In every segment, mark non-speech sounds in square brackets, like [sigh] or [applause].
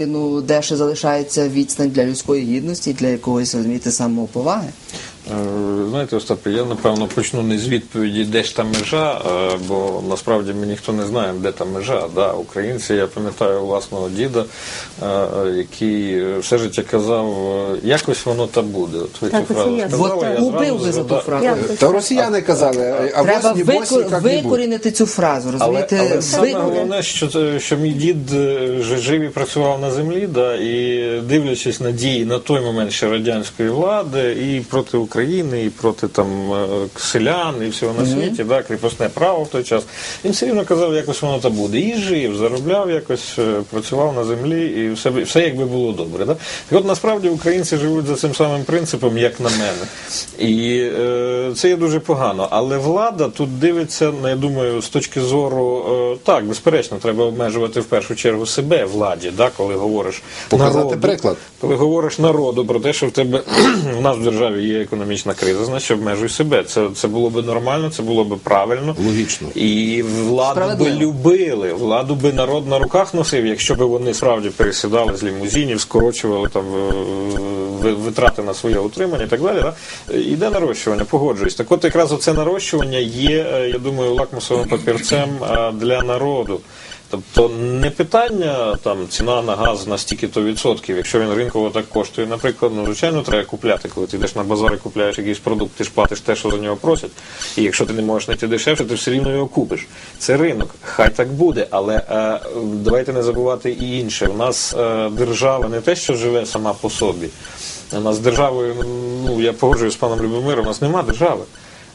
ну, де ще залишається відстань для людської гідності, для якогось розумієте, самоповаги. Е, Знаєте, Остапе, я напевно почну не з відповіді, де ж та межа, е, бо насправді ми ніхто не знає, де та межа. Да, українці, я пам'ятаю власного діда, е, який все життя казав, якось воно та буде. От ви Так, цю фразу сказали, я убив би за ту фразу. Та росіяни казали, а Треба викор- буде. викорінити цю фразу, розумієте? але саме головне, що, це- що мій дід жив і працював на землі, да, і дивлячись на дії на той момент ще радянської влади, і проти України, і проти там е, селян, і всього на світі, да, кріпосне право в той час. Він все рівно казав, якось воно та буде. І жив, заробляв якось, е, працював на землі, і все, все якби було добре. Да? Так от насправді українці живуть за цим самим принципом, як на мене. І е, це є дуже погано. Але влада тут дивиться, ну, я думаю, з точки зору, е, так, безперечно, треба обмежувати в першу чергу себе владі, да, коли говориш Показати народу, приклад. коли говориш народу про те, що в тебе [clears throat] в нас в державі є економічна криза, значить обмежуй себе. Це, це було би нормально, це було би правильно. Логічно. І владу би любили, владу би народ на руках носив, якщо б вони справді пересідали з лімузинів, скорочували там е, витрати на своє утримання і так далі. Да? Іде нарощування, погоджуюсь. Так от якраз оце нарощування є, е, я думаю, лакмусовим папірцем е, для народу. Тобто не питання там ціна на газ на стільки-то відсотків, якщо він ринково так коштує. Наприклад, ну звичайно, треба купляти. Коли ти йдеш на базар і купляєш якийсь продукт, ти ж платиш те, що за нього просять. І якщо ти не можеш знайти дешевше, ти все рівно його купиш. Це ринок. Хай так буде, але е, давайте не забувати і інше. У нас е, держава не те, що живе сама по собі. У нас державою, ну я погоджуюсь з паном Любомиром, у нас нема держави.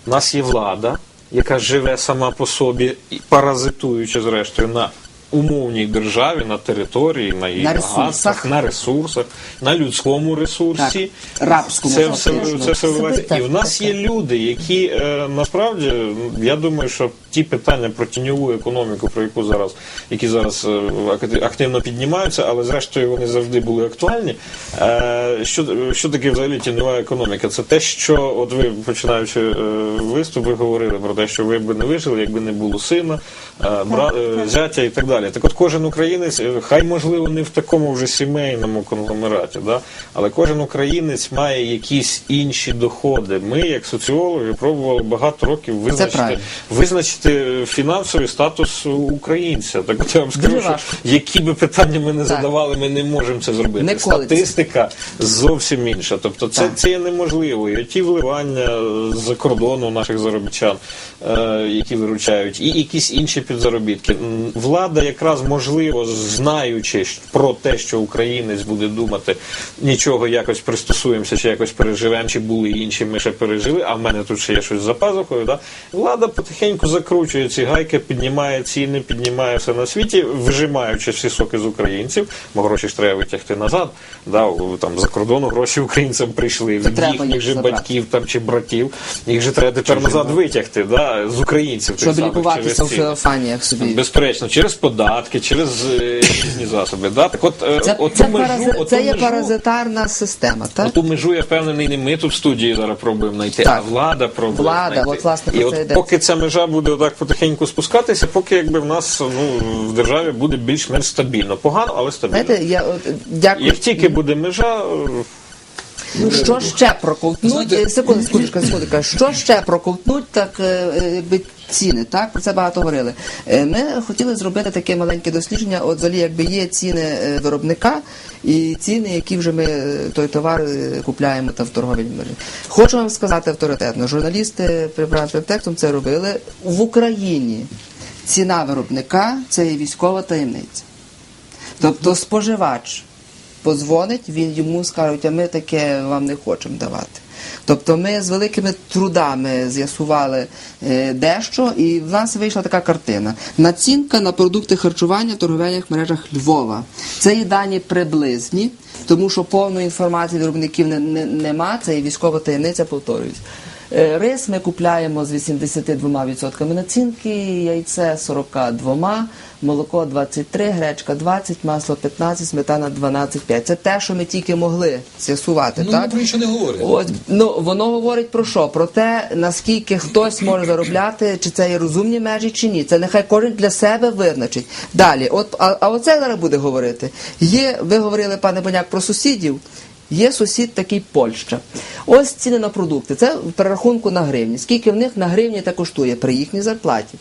У нас є влада, яка живе сама по собі, паразитуючи зрештою на умовній державі, на території, на її На ресурсах. на ресурсах, на людському ресурсі. Так, рабському це все, це все. Себе І в нас є люди, які е, насправді я думаю, що ті питання про тіньову економіку, про яку зараз, які зараз е, активно піднімаються, але зрештою вони завжди були актуальні. Е, що, що таке взагалі тіньова економіка? Це те, що от ви починаючи е, виступ, ви говорили про те, що ви б не вижили, якби не було сина, е, бра, е, зятя і так далі. Так от кожен українець, е, хай можливо не в такому вже сімейному конгломераті, да? але кожен українець має якісь інші доходи. Ми, як соціологи, пробували багато років визначити, визначити фінансовий статус українця. Так от я вам скажу, що які би питання ми не Так. задавали, ми не можемо це зробити. Не. Статистика зовсім інша. Тобто це, Так. це є неможливо. І ті вливання з-за кордону наших заробітчан, е, які виручають, і якісь інші підзаробітки. Влада якраз можливо, знаючи про те, що українець буде думати, нічого якось пристосуємося, чи якось переживемо, чи були інші, ми ще пережили, а в мене тут ще є щось за пазухою. Да? Влада потихеньку закручує ці гайки, піднімає ціни, піднімає все на світі, вижимаючи всі соки з українців, бо гроші ж треба витягти назад. Да? Там за кордону гроші українцям прийшли від їхніх же батьків там чи братів. Їх же треба тепер назад витягти, да, з українців. Щоб лікуватися в ці. собі. Безперечно, через податки, через е, різні засоби. Да? Так от, е, Це, оту це, межу, парази- оту це є межу- паразитарна система, так? Оту межу, я впевнений, не ми тут в студії зараз пробуємо знайти, Так. а влада пробує Влада, знайти. от, власне, І це от йде. поки ця межа буде отак потихеньку спускатися, поки якби в нас ну, в державі буде більш-менш стабільно. Погано, але стабільно. Знаєте, я от, дякую. Як тільки буде межа, е, що ще проковтнуть? Е, Секунду, секундочка, секундочка. Що ще проковтнуть, так е, е, якби ціни, так? Про це багато говорили. Е, Ми хотіли зробити таке маленьке дослідження, от взагалі якби є ціни е, виробника і ціни, які вже ми е, той товар е, купляємо там в торговій мережі. Хочу вам сказати авторитетно, журналісти при текстом це робили. В Україні ціна виробника це є військова таємниця. Тобто споживач позвонить, він йому скажуть, а ми таке вам не хочемо давати. Тобто ми з великими трудами з'ясували е, дещо, і в нас вийшла така картина. Націнка на продукти харчування в торговельних мережах Львова. Це є дані приблизні, тому що повної інформації виробників не, не, нема, це є військова таємниця, повторююсь. Е, Рис ми купляємо з 82% націнки, яйце 42, молоко 23, гречка 20, масло 15, сметана 12,5. Це те, що ми тільки могли з'ясувати. Ну, так? про інше не говорить. От, ну, воно говорить про що? Про те, наскільки хтось може заробляти, чи це є розумні межі, чи ні. Це нехай кожен для себе визначить. Далі, от, а, а оце зараз буде говорити. Є, ви говорили, пане Боняк, про сусідів. Є сусід такий Польща. Ось ціни на продукти. Це в перерахунку на гривні. Скільки в них на гривні це коштує при їхній зарплаті?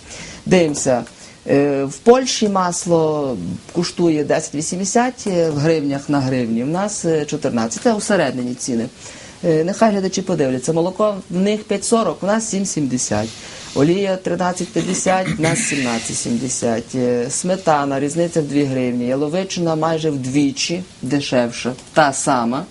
Дивимося. Е, В Польщі масло коштує 10,80 е, в гривнях на гривні. В нас е, 14. Це усереднені ціни. Е, Нехай глядачі подивляться. Молоко в них 5,40, в нас 7,70. Олія 13,50, в нас 17,70. Е, Сметана, різниця в 2 гривні. Яловичина майже вдвічі дешевша. Та сама.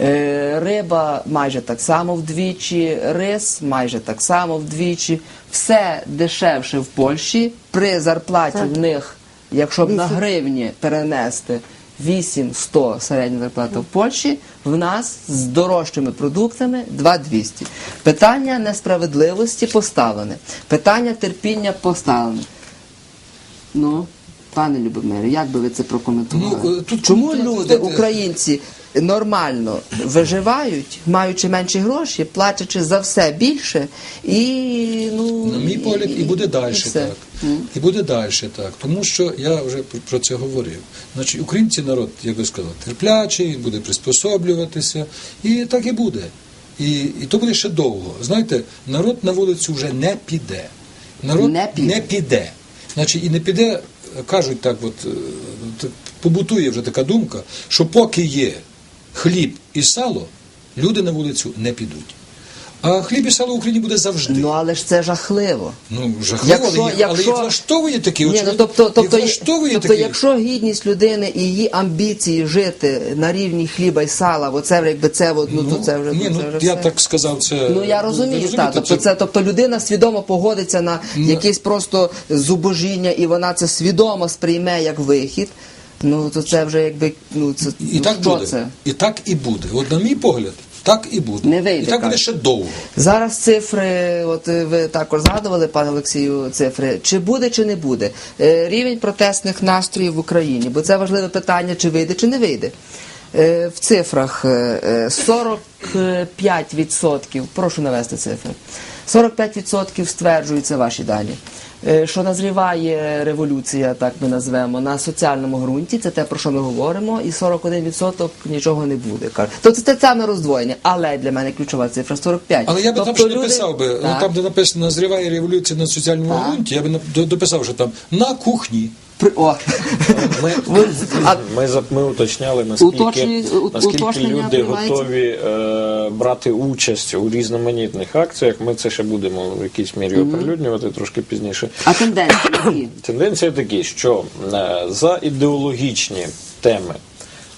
Е, Риба майже так само вдвічі, рис майже так само вдвічі. Все дешевше в Польщі. При зарплаті в них, якщо б на гривні перенести 8-100 середня зарплата в Польщі, в нас з дорожчими продуктами 2200. Питання несправедливості поставлене. Питання терпіння поставлене. Ну, пане Любомире, як би ви це прокоментували? Ну, е, тут Чому тут, люди, українці, нормально виживають, маючи менші гроші, платячи за все більше, і ну На мій погляд, і буде далі так. І буде далі так. Тому що я вже про- це говорив. Значить, українці народ, як ви сказали, терплячий, він буде приспособлюватися, і так і буде. І, і то буде ще довго. Знаєте, народ на вулицю вже не піде. Народ Не піде. не піде. Значить, і не піде, кажуть так, от е, побутує вже така думка, що поки є хліб і сало, люди на вулицю не підуть. А хліб і сало в Україні буде завжди. Ну але ж це жахливо. Ну, жахливо, Якщо- але, їх, але якщо- їх влаштовує такі. Ні, ну, тобто, тобто, влаштовує тобто, такі. якщо гідність людини і її амбіції жити на рівні хліба і сала, оце вже якби це, от, ну, то це вже, ні, ну, ну, це вже я все. так сказав, це... Ну я розумію, так. Тобто, це, тобто людина свідомо погодиться на якесь просто зубожіння, і вона це свідомо сприйме як вихід. Ну то це вже якби ну це І ну, так що буде. це? І так і буде. От на мій погляд, так і буде. Не вийде, і так буде ще довго. Зараз цифри, от ви також згадували, пане Олексію, цифри. Чи буде, чи не буде Е, рівень протестних настроїв в Україні? Бо це важливе питання, чи вийде, чи не вийде. Е, В цифрах е, е, 45%, прошу навести цифри. 45% стверджуються ваші дані. е, Що назріває революція, так ми назвемо, на соціальному ґрунті, це те, про що ми говоримо, і 41% нічого не буде. кажуть. Тобто це те саме роздвоєння, але для мене ключова цифра 45. Але я би тобто там ще люди- дописав би, ну, Так. там, де написано «Назріває революція на соціальному Так. ґрунті, я би дописав, що там на кухні. При- О. Ми, Ви- а- ми, за- ми уточняли, наскільки, наскільки люди готові е, брати участь у різноманітних акціях. Ми це ще будемо в якійсь мірі оприлюднювати трошки пізніше. А тенденції які? [clears throat] Тенденція такі, що е, за ідеологічні теми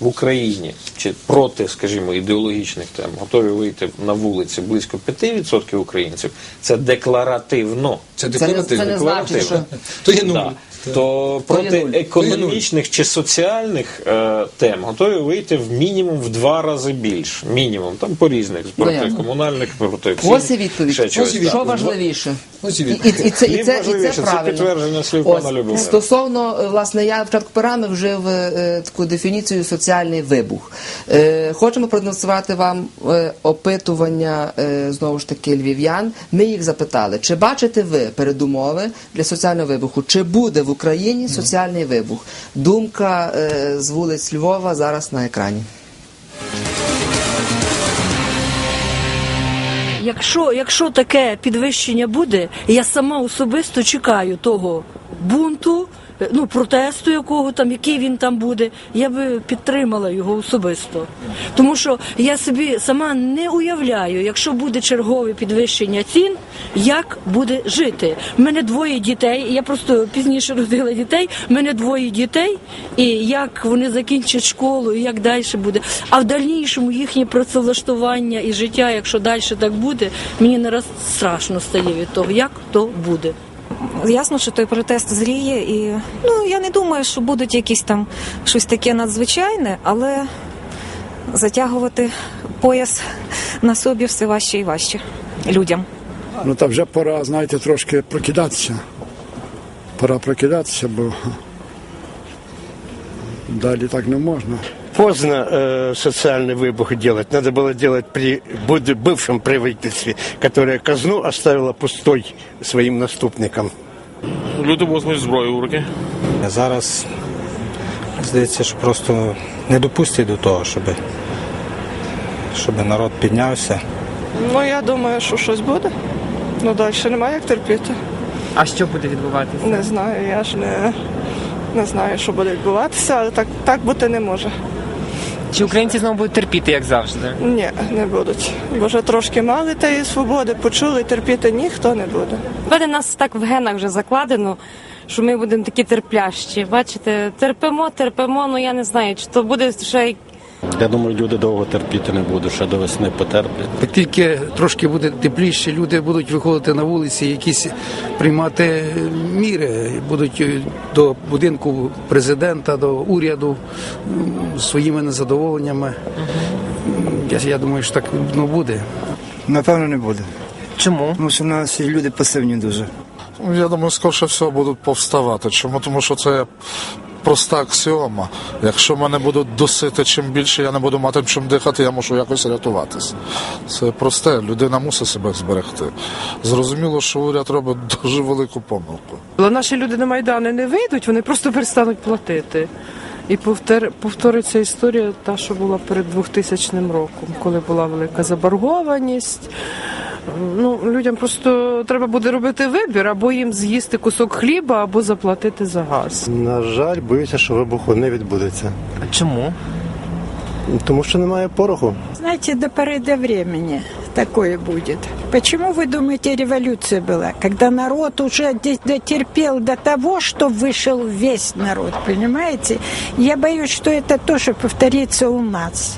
в Україні чи проти, скажімо, ідеологічних тем готові вийти на вулиці близько 5% українців. Це декларативно. Це Це не- декларативно. це не значить, що- То є нуль. Да. То проти економічних чи соціальних е, тем готові вийти в мінімум в два рази більше. Мінімум, там по різних, проти комунальних, проти Ось і відповідь. чогось, Ось. Що важливіше? Ось і І, відповідь. і, і це, і це, і це важливіше, це правильно. підтвердження слів Ось, пана Любомира. Стосовно, е, власне, я в початку програми вжив е, таку дефініцію соціальний вибух. Е, хочемо продемонструвати вам е, опитування, е, знову ж таки, львів'ян. Ми їх запитали, чи бачите ви передумови для соціального вибуху? Чи буде в Україні соціальний вибух? Думка е, з вулиць Львова зараз на екрані. Якщо, якщо таке підвищення буде, я сама особисто чекаю того бунту, ну протесту, якого там, який він там буде, я би підтримала його особисто. Тому що я собі сама не уявляю, якщо буде чергове підвищення цін, як буде жити. У мене двоє дітей, я просто пізніше родила дітей. У мене двоє дітей, і як вони закінчать школу, і як далі буде. А в дальнішому їхнє працевлаштування і життя, якщо далі так буде, мені не раз страшно стає від того, як то буде. Ясно, що той протест зріє, і ну я не думаю, що будуть якісь там щось таке надзвичайне, але затягувати пояс на собі все важче і важче людям. Ну та вже пора, знаєте, трошки прокидатися. Пора прокидатися, бо далі так не можна Поздно э, социальный выбух делать. Надо было делать при буд- бывшем правительстве, которое казну оставило пустой своим наступникам. Люди возьмуть зброю в руки. Зараз здається, що просто не допустять до того, щоб, щоб народ піднявся. Ну, я думаю, що щось буде. Ну, далі немає як терпіти. А що буде відбуватися? Не знаю, я ж не, не знаю, що буде відбуватися, але так, так бути не може. Чи українці знову будуть терпіти, як завжди? Ні, не будуть. Бо вже трошки мали тієї свободи, почули, терпіти ніхто не буде. Веде нас так в генах вже закладено, що ми будемо такі терплящі. Бачите, терпимо, терпимо, ну я не знаю, чи то буде ще й Я думаю, люди довго терпіти не будуть, ще до весни потерплять. Як тільки трошки буде тепліше, люди будуть виходити на вулиці, якісь приймати міри, будуть до будинку президента, до уряду своїми незадоволеннями. Я, я думаю, що так ну, буде. Напевно, не буде. Чому? Тому що в нас люди пасивні дуже. Я думаю, скорше всього будуть повставати. Чому? Тому що це проста аксіома. Якщо мене будуть досити чим більше, я не буду мати чим дихати, я мушу якось рятуватися. Це просте, людина мусить себе зберегти. Зрозуміло, що уряд робить дуже велику помилку. Але наші люди на Майдани не вийдуть, вони просто перестануть платити. І повтор, повториться історія, та, що була перед 2000 роком, коли була велика заборгованість Ну, людям просто треба буде робити вибір, або їм з'їсти кусок хліба, або заплатити за газ. На жаль, боюся, що вибуху не відбудеться. А чому? Тому що немає пороху. Знаете, до поры до времени такое будет. Почему вы думаете, революция была? Когда народ уже де- дотерпел до того, что вышел весь народ, понимаете? Я боюсь, что это тоже повторится у нас.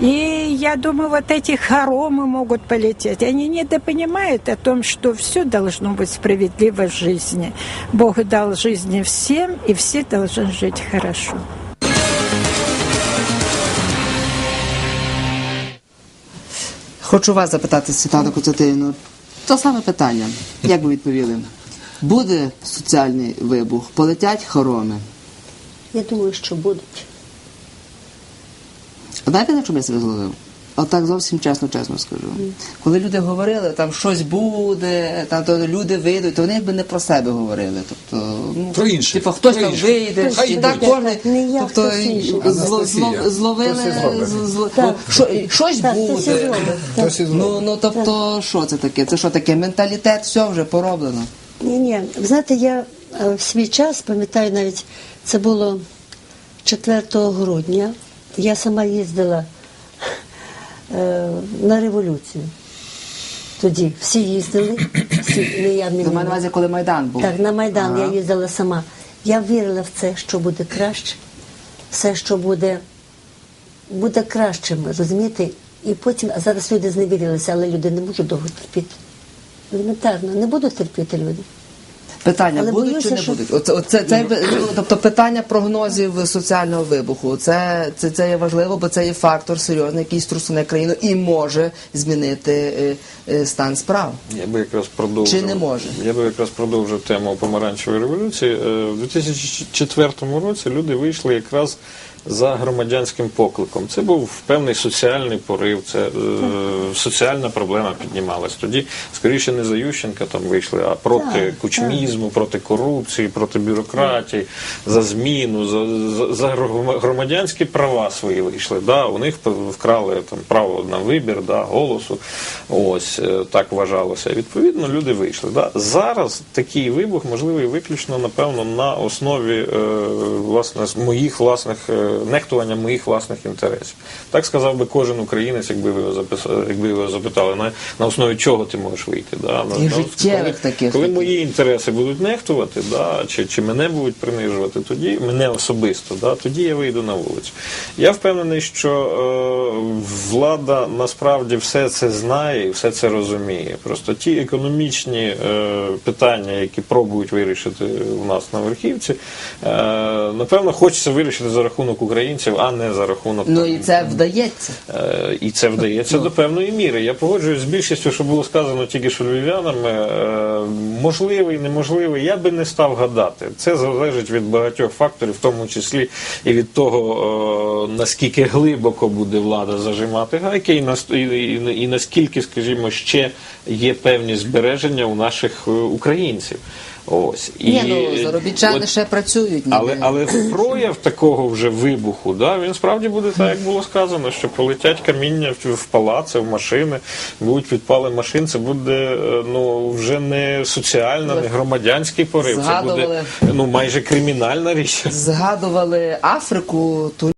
И я думаю, вот эти хоромы могут полететь. Они недопонимают о том, что все должно быть справедливо в жизни. Бог дал жизни всем, и все должны жить хорошо. Хочу вас запитати, Світлана Коцетину, то саме питання. Як ви відповіли? Буде соціальний вибух, полетять хороми. Я думаю, що будуть. Знаєте, на чому я себе зловив? Отак зовсім чесно, чесно скажу. Коли люди говорили, там щось буде, там то люди вийдуть, то вони якби не про себе говорили. Тобто, ну, Про інше. Типу, хтось Про там інше. вийде, Хай і так кожен. Тобто, зло- зло- зловили, зло- щось буде. Ну, ну, тобто, що це таке? Це що таке? Менталітет, все вже пороблено. Ні, ні. Знаєте, я е, в свій час пам'ятаю навіть, це було 4 грудня. Я сама їздила е, на революцію. Тоді всі їздили, всі, не я не на увазі, коли Майдан був. Так, на Майдан Ага. я їздила сама. Я вірила в це, що буде краще, все, що буде, буде кращим, розумієте? І потім, а зараз люди зневірилися, але люди не можуть довго терпіти. Елементарно, не будуть терпіти люди. Питання Але будуть боюся, чи не що- будуть? Оце, оце, це, ну, тобто питання прогнозів соціального вибуху. Це, це, це є важливо, бо це є фактор серйозний, який струсуне країну і може змінити е, е, стан справ. Я би якраз продовжив. Чи не може? Я би якраз продовжив тему помаранчевої революції. Е, В 2004 році люди вийшли якраз за громадянським покликом. Це був певний соціальний порив, це е, соціальна проблема піднімалась. Тоді, скоріше, не за Ющенка там вийшли, а проти кучмізму, проти корупції, проти бюрократії, за зміну, за, за, за громадянські права свої вийшли. Да, у них вкрали там право на вибір, да, голосу. Ось е, так вважалося. Відповідно, люди вийшли. Да. Зараз такий вибух можливий виключно, напевно, на основі е, власне моїх власних е, нехтування моїх власних інтересів. Так сказав би кожен українець, якби ви його записали, якби його запитали, на, на основі чого ти можеш вийти. Да? На- І на- коли, таких коли мої інтереси будуть нехтувати, да, чи, чи мене будуть принижувати, тоді мене особисто, да, тоді я вийду на вулицю. Я впевнений, що е, влада насправді все це знає і все це розуміє. Просто ті економічні е, питання, які пробують вирішити у нас на верхівці, е, напевно, хочеться вирішити за рахунок українців, а не за рахунок Ну і це вдається. Е, І це вдається до певної міри. Я погоджуюсь з більшістю, що було сказано тільки що львів'янами. Е, Можливий, неможливий, я би не став гадати. Це залежить від багатьох факторів, в тому числі і від того, е, наскільки глибоко буде влада зажимати гайки, і, нас- і, наскільки, скажімо, ще є певні збереження у наших українців. Ось Ні, ну заробітчани от- ще працюють. ніби. але, але прояв такого вже вибуху, да, він справді буде так, як було сказано, що полетять каміння в, в палаци, в машини, будуть підпали машин. Це буде е, ну вже не соціальна, не громадянський порив. Це буде ну майже кримінальна річ. Згадували Африку, то